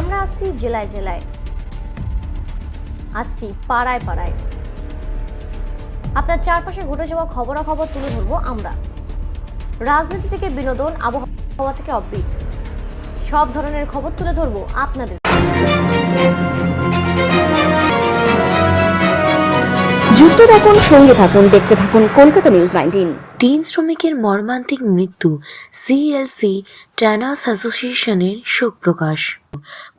আমরা আসছি জেলায় জেলায়। আসছি পাড়ায় পাড়ায়। আপনার চারপাশে ঘটে যাওয়া খবরাখবর তুলে ধরবো আমরা। রাজনীতি থেকে বিনোদন, আবহাওয়া থেকে অববিট সব ধরনের খবর তুলে ধরবো আপনাদের। যুক্ত থাকুন, সঙ্গে থাকুন, দেখতে থাকুন কলকাতা নিউজ নাইনটিন তিন শ্রমিকের মর্মান্তিক মৃত্যু সিএলসি ট্যানাস অ্যাসোসিয়েশনের শোক প্রকাশ।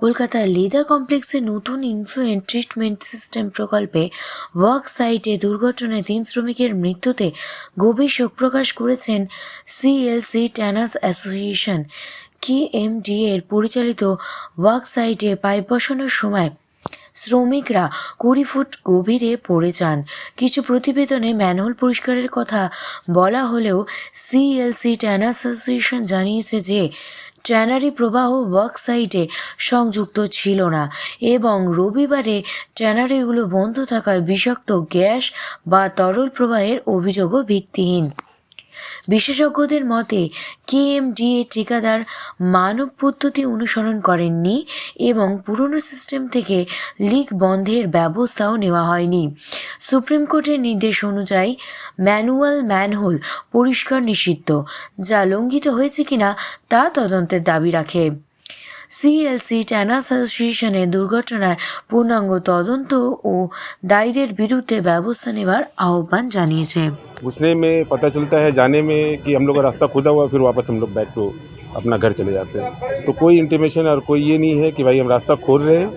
কলকাতার লেদার কমপ্লেক্সে নতুন ইনফ্লুয়েন্ট ট্রিটমেন্ট সিস্টেম প্রকল্পে ওয়ার্ক সাইটে দুর্ঘটনায় তিন শ্রমিকের মৃত্যুতে গভীর শোক প্রকাশ করেছেন সিএলসি ট্যানাস অ্যাসোসিয়েশন কেএমডি এর পরিচালিত ওয়ার্ক সাইটে পাইপ বসানোর সময় শ্রমিকরা কুড়ি ফুট গভীরে পড়ে যান। কিছু প্রতিবেদনে ম্যানহোল পরিষ্কারের কথা বলা হলেও সিএলসি ট্যানার্স অ্যাসোসিয়েশন জানিয়েছে যে, ট্যানারি প্রবাহ ওয়ার্ক সাইটে সংযুক্ত ছিল না এবং রবিবারে ট্যানারিগুলো বন্ধ থাকায় বিষাক্ত গ্যাস বা তরল প্রবাহের অভিযোগও ভিত্তিহীন। বিশেষজ্ঞদের মতে কে এম ডি এ ঠিকাদার মানব পদ্ধতি অনুসরণ করেননি এবং পুরনো সিস্টেম থেকে লিক বন্ধের ব্যবস্থাও নেওয়া হয়নি। সুপ্রিম কোর্টের নির্দেশ অনুযায়ী ম্যানুয়াল ম্যানহোল পরিষ্কার নিষিদ্ধ, যা লঙ্ঘিত হয়েছে কিনা তা তদন্তের দাবি রাখে। সিএলসি ট্যানার্স অ্যাসোসিয়েশনের দুর্ঘটনার পূর্ণাঙ্গ তদন্ত ও দায়ীদের বিরুদ্ধে ব্যবস্থা নেওয়ার আহ্বান জানিয়েছে घुसने में पता चलता है जाने में कि हम लोग का रास्ता खुदा हुआ फिर वापस हम लोग बैक टू अपना घर चले जाते हैं तो कोई इंटीमेशन और कोई ये नहीं है कि भाई हम रास्ता खोल रहे हैं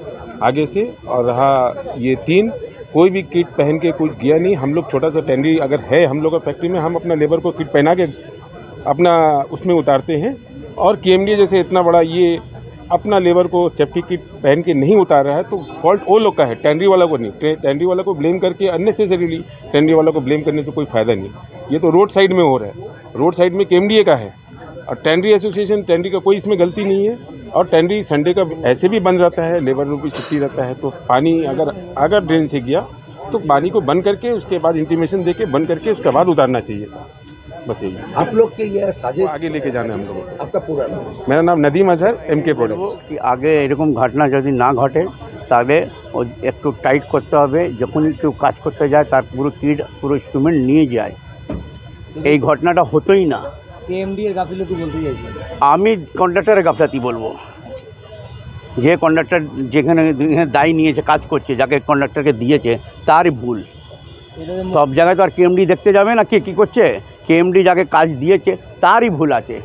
आगे से और रहा ये तीन कोई भी किट पहन के कुछ गया नहीं हम लोग छोटा सा टेंडरी अगर है हम लोग का फैक्ट्री में हम अपना लेबर को किट पहना के अपना उसमें उतारते हैं और के जैसे इतना बड़ा ये अपना लेबर को सेफ्टी किट पहन के नहीं उतार रहा है तो फॉल्ट वो लोग का है, टेंडरी वाला को नहीं। टेंडरी वाला को ब्लेम करके अननेसेसरीली टेंडरी वाला को ब्लेम करने से कोई फ़ायदा नहीं ये तो रोड साइड में हो रहा है। रोड साइड में के का है। और टेंडरी एसोसिएशन, टेंडरी का कोई इसमें गलती नहीं है। और टेंडरी संडे का ऐसे भी बंद रहता है, लेबर को भी छुट्टी रहता है तो पानी अगर अगर ड्रेन से गया तो पानी को बंद करके उसके बाद इंटीमेशन दे बंद करके उसके बाद उतारना चाहिए। बस यही है। आप लोग के ये साजिश वो आगे लेके जाना है हम लोगों को आपका पूरा नाम मेरा नाम Nadeem Azhar M K products কি আগে এরকম ঘটনা যদি না ঘটে তাহলে ও একটু টাইট করতে হবে যখনই কেউ কাজ করতে যায় তার পুরো কিট পুরো ইনস্ট্রুমেন্ট নিয়ে যায় এই ঘটনাটা হতোই না কেএমডি এর গাফিলতি বলতে চাইছেন আমি কন্ডাক্টরের গাফলাতি বলবো যে কন্ডাক্টর যেখানে যেখানে দায়ী নিয়েছে কাজ করছে যাকে কন্ডাক্টরকে দিয়েছে তারই ভুল এটাতে সব জায়গায় তো আর কেএমডি দেখতে যাবে না কে কী করছে? কেএমডি যাকে কাজ দিয়েছে তারই ভুল আছে।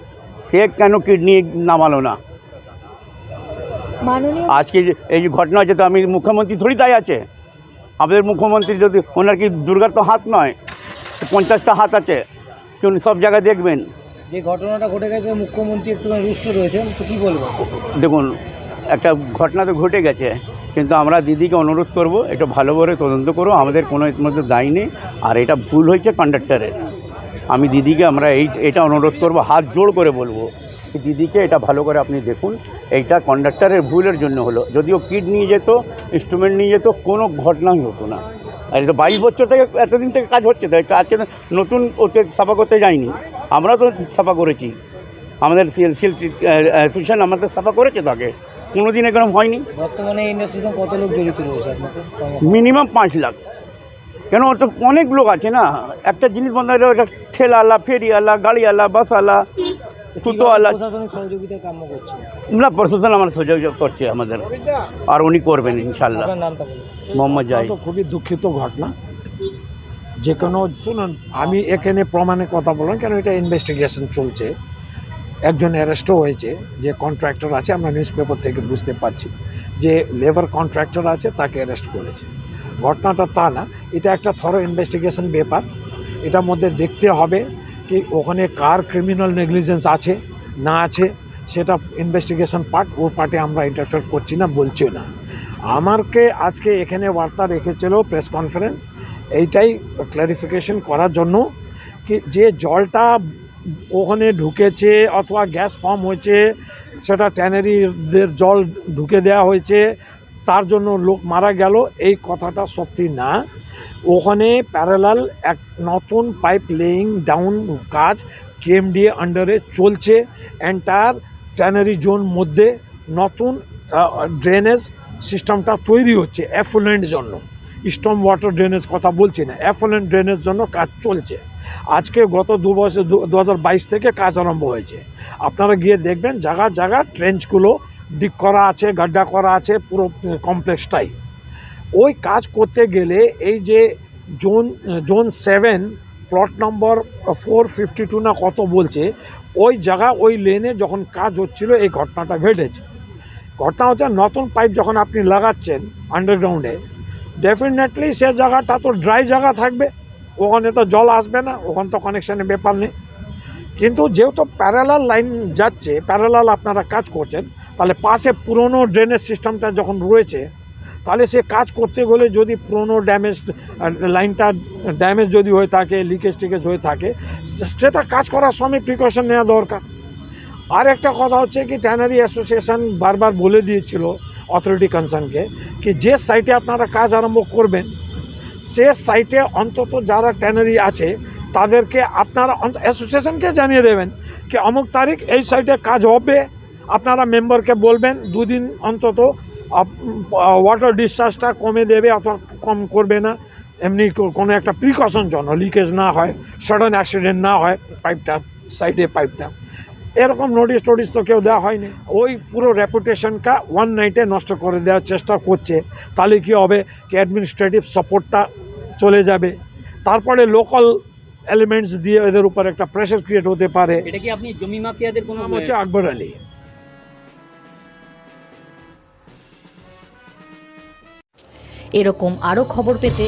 সে কেন কিডনি নামালো না? আজকে যে এই যে ঘটনা হচ্ছে তো আমি মুখ্যমন্ত্রী থোড়ি তাই আছে। আমাদের মুখ্যমন্ত্রী যদি ওনার কি দুর্গার তো হাত নয় পঞ্চাশটা হাত আছে। কি উনি সব জায়গায় দেখবেন? যে ঘটনাটা ঘটে গেছে মুখ্যমন্ত্রী একটু রুষ্ট রয়েছেন তো কী বলব দেখুন একটা ঘটনা তো ঘটে গেছে। কিন্তু আমরা দিদিকে অনুরোধ করব এটা ভালো করে তদন্ত করো, আমাদের কোনো এর মধ্যে দায়ী নেই, আর এটা ভুল হয়েছে কন্ডাক্টরের আমি দিদিকে আমরা এই, এটা অনুরোধ করব, হাত জোড় করে বলব দিদিকে এটা ভালো করে আপনি দেখুন, এইটা কন্ডাক্টরের ভুলের জন্য হলো। যদিও কিট নিয়ে যেত ইনস্ট্রুমেন্ট নিয়ে যেত, কোনো ঘটনাই হতো না। আর এটা বাইশ বছর থেকে, এতদিন থেকে কাজ হচ্ছে তো আজকে নতুন ওতে সাফা করতে যায়নি আমরা তো সাফা করেছি। আমাদের সিএল অ্যাসোসিয়েশন আমাদের সাফা করেছে তো আগে। কোনো দিন এরকম হয়নি। বর্তমানে ইন্ডাস্ট্রিতে কত লোক জড়িত রয়েছে মিনিমাম পাঁচ লাখ। কেন ওর তো অনেক লোক আছে না? একটা জিনিস বন্ধ হলে ওটা ঠেলাওয়ালা ফেরিওয়ালা গাড়িওয়ালা বাসওয়ালা সুতোওয়ালা। সহযোগিতা কাম্য করছে? না প্রশাসন আমার সহযোগ করছে আমাদের। আর উনি করবেন ইনশাল্লাহ। আপনার নামটা বলুন। মোহাম্মদ জাহিদ। তো খুবই দুঃখিত ঘটনা। যে কোনো শুনুন আমি এখানে প্রমাণে কথা বললাম কেন এটা ইনভেস্টিগেশন চলছে? একজন অ্যারেস্টও হয়েছে, যে কন্ট্রাক্টর আছে, আমরা নিউজ পেপার থেকে বুঝতে পারছি যে লেবার কন্ট্রাক্টর আছে, তাকে অ্যারেস্ট করেছে। ঘটনাটা তা না, এটা একটা থরো ইনভেস্টিগেশন ব্যাপার। এটার মধ্যে দেখতে হবে কি ওখানে কার ক্রিমিনাল নেগলিজেন্স আছে, না আছে, সেটা ইনভেস্টিগেশন পার্ট ও পার্টে আমরা ইন্টারফেয়ার করছি না, বলছি না। আমারকে আজকে এখানে বার্তা রেখেছিল প্রেস কনফারেন্স এইটাই ক্লারিফিকেশন করার জন্য কি যে জলটা ওখানে ঢুকেছে অথবা গ্যাস ফর্ম হয়েছে, সেটা ট্যানারিদের জল ঢুকে দেওয়া হয়েছে, তার জন্য লোক মারা গেল, এই কথাটা সত্যি না। ওখানে প্যারালাল এক নতুন পাইপ লেইং ডাউন কাজ কেএমডিএ আন্ডারে চলছে এন্টায়ার ট্যানারি জোন মধ্যে নতুন ড্রেনেজ সিস্টেমটা তৈরি হচ্ছে অ্যাফুলেন্ট জন্য। স্টম ওয়াটার ড্রেনেজ কথা বলছি না অ্যাফুলেন্ট ড্রেনের জন্য কাজ চলছে। আজকে গত দু বছর, দু হাজার বাইশ থেকে কাজ আরম্ভ হয়েছে। আপনারা গিয়ে দেখবেন জায়গা জায়গা ট্রেঞ্চগুলো ডিক করা আছে, গাড্ডা করা আছে, পুরো কমপ্লেক্সটাই ওই কাজ করতে গেলে এই যে zone zone seven plot number four fifty two না কত বলছে, ওই জায়গা, ওই লেনে যখন কাজ হচ্ছিল, এই ঘটনাটা ঘটেছে। ঘটনা হচ্ছে নতুন পাইপ যখন আপনি লাগাচ্ছেন আন্ডারগ্রাউন্ডে ডেফিনেটলি সে জায়গাটা তো ড্রাই জায়গা থাকবে। ওখানে তো জল আসবে না, ওখানে তো কানেকশানের ব্যাপার নেই। কিন্তু যেহেতু প্যারালাল লাইন যাচ্ছে প্যারালাল আপনারা কাজ করছেন, তাহলে পাশে পুরনো ড্রেনেজ সিস্টেমটা যখন রয়েছে, তাহলে সে কাজ করতে গেলে যদি পুরনো ড্যামেজ লাইনটা ড্যামেজ যদি হয়ে থাকে লিকেজ টিকেজ হয়ে থাকে, সেটা কাজ করার সময় প্রিকশন নেওয়া দরকার। আর একটা কথা হচ্ছে কি ট্যানারি অ্যাসোসিয়েশন বারবার বলে দিয়েছিল অথরিটি কনসার্নকে কি যে সাইটে আপনারা কাজ আরম্ভ করবেন, সে সাইটে অন্তত যারা ট্যানারি আছে, তাদেরকে আপনারা অ্যাসোসিয়েশনকে জানিয়ে দেবেন কি অমুক তারিখ এই সাইটে কাজ হবে। আপনারা মেম্বারকে বলবেন, দুদিন অন্তত ওয়াটার ডিসচার্জটা কমে দেবে অথবা কম করবে না। এমনি কোনো একটা প্রিকশন জন্য লিকেজ না হয় সাডেন অ্যাক্সিডেন্ট না হয় পাইপটা সাইডে পাইপটা এরকম নোটিশ টোটিস তো কেউ দেওয়া হয়নি। ওই পুরো রেপুটেশনটা ওয়ান নাইটে নষ্ট করে দেওয়ার চেষ্টা করছে। তাহলে কী হবে? কি অ্যাডমিনিস্ট্রেটিভ সাপোর্টটা চলে যাবে। তারপরে লোকাল এলিমেন্টস দিয়ে এদের উপর একটা প্রেশার ক্রিয়েট হতে পারে। এটা কি আপনি জমি মাফিয়াদের কোনো নাম হচ্ছে আকবর আলী। এরকম আরও খবর পেতে